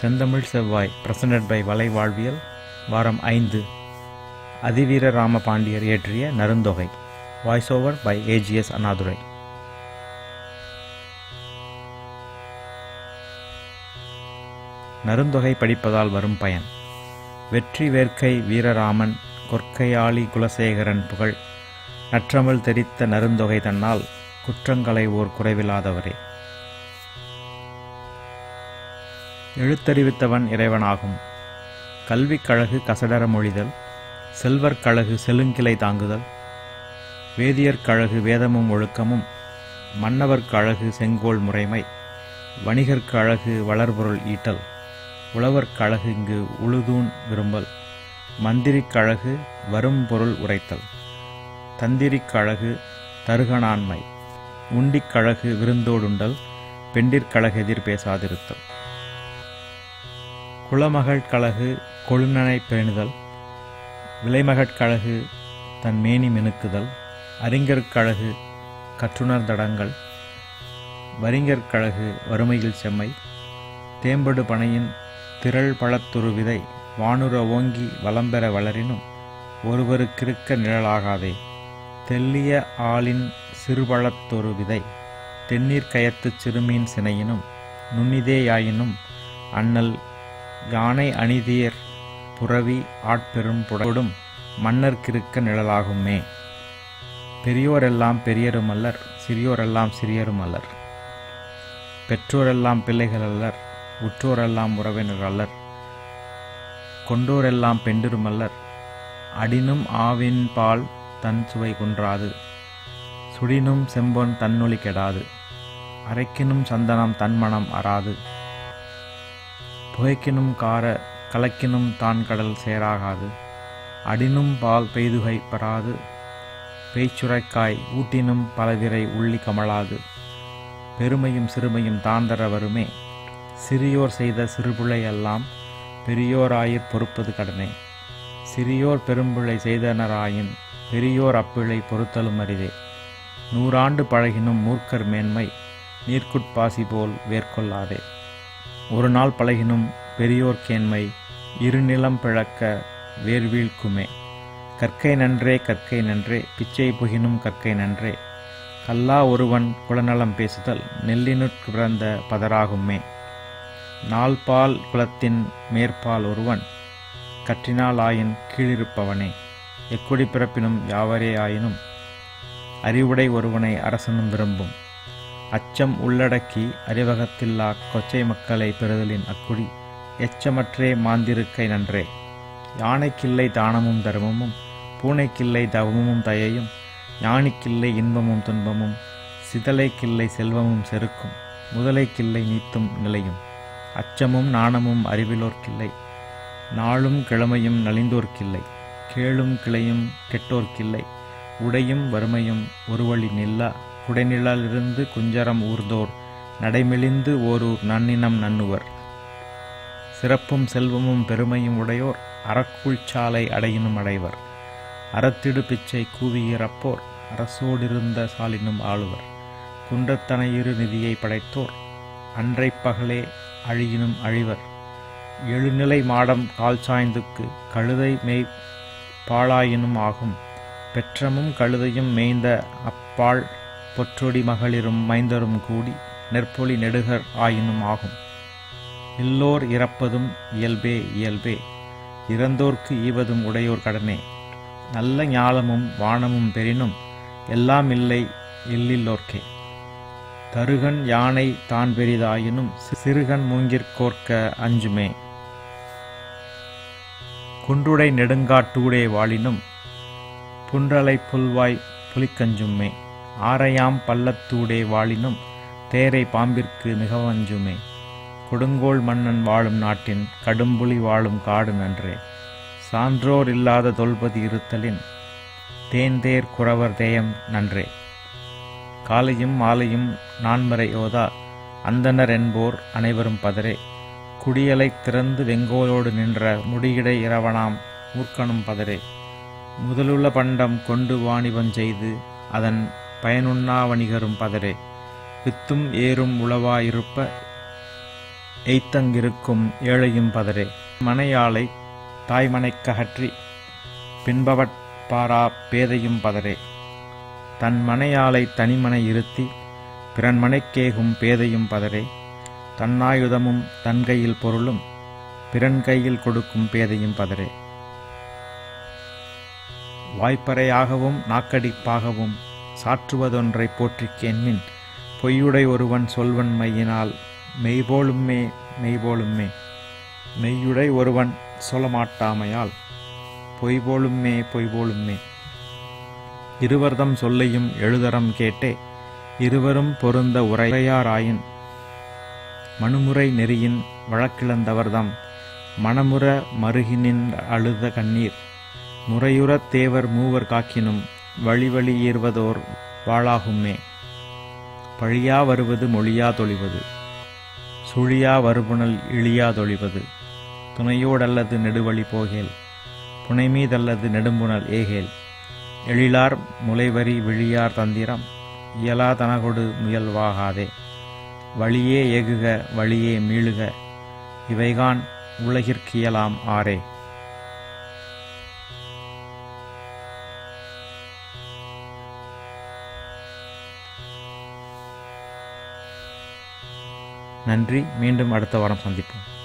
செந்தமிழ் செவ்வாய் present by வலை வாழ்வியல் வாரம் ஐந்து. அதிவீர ராம பாண்டியர் இயற்றிய Naruntokai. Voice over by AGS Annadurai. Naruntokai படிப்பதால் வரும் பயன். வெற்றி வேர்க்கை வீரராமன் கொற்கையாளி குலசேகரன் புகழ். நற்றமிழ் தெரித்த நருந்தொகை தன்னால் குற்றங்களை ஓர் குறைவில்லாதவரே. எழுத்தறிவித்தவன் இறைவனாகும். கல்விக் கழகு கசடர மொழிதல் செல்வர் கழகு செலுங்கிளை தாங்குதல் வேதியர் கழகு வேதமும் ஒழுக்கமும் மன்னவர் கழகு செங்கோல் முறைமை வணிகர் கழகு வளர்பொருள் ஈட்டல் உழவர் கழகு இங்கு உழுதூன் விரும்பல் மந்திரிக் கழகு வரும் பொருள் உரைத்தல் தந்திரிக் கழகு தருகணாண்மை உண்டிக் கழகு விருந்தோடுண்டல் பெண்டிற் எதிர் பேசாதிருத்தல். குலமகள் கழகு கொழுநனை பேணுதல். விலைமகட் கழகு தன் மேனி மினுக்குதல். அறிஞர்கழகு கற்றுணர் தடங்கள். வரிஞர்கழகு வறுமையில் செம்மை. தேம்படு பனையின் திரள் பழத்துரு விதை வானுர ஓங்கி வளம்பெற வளரினும் ஒருவருக்கிருக்க நிழலாகாதே. தெல்லிய ஆளின் சிறுபழத்தொரு விதை தென்னீர் கயத்துச் சிறுமீன் சினையினும் நுண்ணிதேயாயினும் அண்ணல் யானை அணிதியர் புறவி ஆட்பெரும் புடடும் மன்னர்க்கிருக்க நிழலாகுமே பெரியோரெல்லாம் பெரியருமல்லர் சிறியோரெல்லாம் சிறியருமல்லர் பெற்றோரெல்லாம் பிள்ளைகள் அல்லர் உற்றோரெல்லாம் உறவினர் அல்லர். கொண்டோரெல்லாம் பெண்டிருமல்லர் அடினும் ஆவின் பால் தன் சுவை குன்றாது சுடினும் செம்பொன் தன்னொலி கெடாது. அரைக்கினும் சந்தனம் தன்மணம் அறாது. புகைக்கினும் கார கலக்கினும் தான் கடல் சேராகாது. அடினும் பால் பெய்துகை பெறாது பேய்ச்சுரைக்காய் ஊட்டினும் பலவிரை உள்ளி கமலாது பெருமையும் சிறுமையும் தாந்தர வருமே. சிறியோர் செய்த சிறுபிழை எல்லாம் பெரியோராயிற் பொறுப்பது கடனே. சிறியோர் பெரும்பிழை செய்தனராயின் பெரியோர் அப்பிழை பொறுத்தலும் அரிதே. நூறாண்டு பழகினும் மூர்க்கர் மேன்மை நீர்க்குட்பாசி போல் வேர்கொள்ளாதே. ஒரு நாள் பழகினும் பெரியோர் கேண்மை இருநிலம் பிழக்க வேர்வீழ்க்குமே கற்கை நன்றே கற்கை நன்றே பிச்சை புகினும் கற்கை நன்றே. கல்லா ஒருவன் குலநலம் பேசுதல் நெல்லினுட் பிறந்த பதராகுமே. நால்பால் குலத்தின் மேற்பால் ஒருவன் கற்றினால் ஆயின் கீழிருப்பவனே. எக்குடி பிறப்பினும் யாவரே ஆயினும் அறிவுடை ஒருவனை அரசனும் விரும்பும். அச்சம் உள்ளடக்கி அறிவகத்தில்லா கொச்சை மக்களை பெறுதலின் அக்குடி எச்சமற்றே மாந்திருக்கை நன்றே. யானைக்கில்லை தானமும் தர்மமும் பூனைக்கில்லை தவமும் தயையும் ஞானிக்கில்லை இன்பமும் துன்பமும் சிதலைக்கில்லை செல்வமும் செருக்கும் முதலைக்கில்லை நீத்தும் நிலையும். அச்சமும் நாணமும் அறிவிலோர்க்கில்லை நாளும் கிழமையும் நலிந்தோர்க்கில்லை கேளும் கிளையும் கெட்டோர்க்கில்லை உடையும் வறுமையும் ஒருவழி நில்லா. குடைநிழலிருந்து குஞ்சரம் ஊர்ந்தோர் நடைமெலிந்து ஓரூர் நன்னினம் நன்னுவர். சிறப்பும் செல்வமும் பெருமையும் உடையோர் அறக்குழ்ச்சாலை அடையினும் அடைவர். அறத்திடு பிச்சை கூவியிறப்போர் அரசோடிருந்த சாலினும் ஆளுவர். குன்றத்தனையிரு நிதியை படைத்தோர் அன்றை பகலே அழியினும் அழிவர். எழுநிலை மாடம் கால் சாய்ந்துக்கு கழுதை மெய் பாழாயினும் ஆகும். பெற்றமும் கழுதையும் மேய்ந்த அப்பால் பொற்றொடி மகளிரும் மைந்தரும் கூடி நெற்பொலி நெடுகர் ஆயினும் ஆகும். எல்லோர் இறப்பதும் இயல்பே இயல்பே. இறந்தோர்க்கு ஈவதும் உடையோர் கடனே. நல்ல ஞாலமும் வானமும் பெறினும் எல்லாம் இல்லை எல்லில்லோர்க்கே தருகன் யானை தான் பெரிதாயினும் சிறுகன் மூங்கிற்கோர்க்க அஞ்சுமே. குன்றுடை நெடுங்காட்டூடே வாழினும் புன்றலை புல்வாய் புலிக்கஞ்சுமே ஆரையாம் பள்ளத்தூடே வாழினும் தேரை பாம்பிற்கு மிகவஞ்சுமே. கொடுங்கோல் மன்னன் வாழும் நாட்டின் கடும்புலி வாழும் காடு நன்றே. சான்றோர் இல்லாத தொல்பதி இருத்தலின் தேன்தேர் குறவர் தேயம் நன்றே. காலையும் மாலையும் நான்மறை ஓதா அந்தனர் என்போர் அனைவரும் பதரே. குடியலை திறந்து வெங்கோலோடு நின்ற முடியிடை இரவனாம் மூர்க்கனும் பதரே. முதலுள்ள பண்டம் கொண்டு வாணிபம் செய்து அதன் பயனுண்ணா வணிகரும் பதரே. வித்தும் ஏறும் உளவாயிருப்ப எய்த்தங்கிருக்கும் ஏழையும் பதரே. மனையாளை தாய்மனைக்ககற்றி பின்பவட் பாரா பேதையும் பதரே. தன் மனையாளை தனிமனை இருத்தி பிறன் மனைக்கேகும் பேதையும் பதரே. தன்னாயுதமும் தன் கையில் பொருளும் பிறன் கையில் கொடுக்கும் பேதையும் பதரே. வாய்ப்பறையாகவும் நாக்கடிப்பாகவும் சாற்றுவதொன்றை போற்றிக்கேன்மின் பொய்யுடை ஒருவன் சொல்வன் மையினால் மெய்போலுமே மெய்போலுமே மெய்யுடை ஒருவன் சொல்லமாட்டாமையால் பொய்போலுமே பொய்போலுமே இருவர்தம் சொல்லையும் எழுதரம் கேட்டே இருவரும் பொருந்த உரையாராயின் மனுமுறை நெறியின் வழக்கிழந்தவர்தம் மனமுற மருகினின் அழுத கண்ணீர் முறையுறத் தேவர் மூவர் காக்கினும் வழி வழி ஈர்வதோர் வாளாகுமே பழியா வருவது மொழியா தொழிவது. சுழியா வருபுணல் இழியா தொழிவது. துணையோடல்லது நெடுவழி போகேல். புனைமீதல்லது நெடும்புணல் ஏகேல். எழிலார் முளைவரி விழியார் தந்திரம். இயலா தனகொடு முயல்வாகாதே வழியே ஏகுக வழியே மீளுக. இவைகான் உலகிற்கியலாம் ஆரே நன்றி. மீண்டும் அடுத்த வாரம் சந்திப்போம்.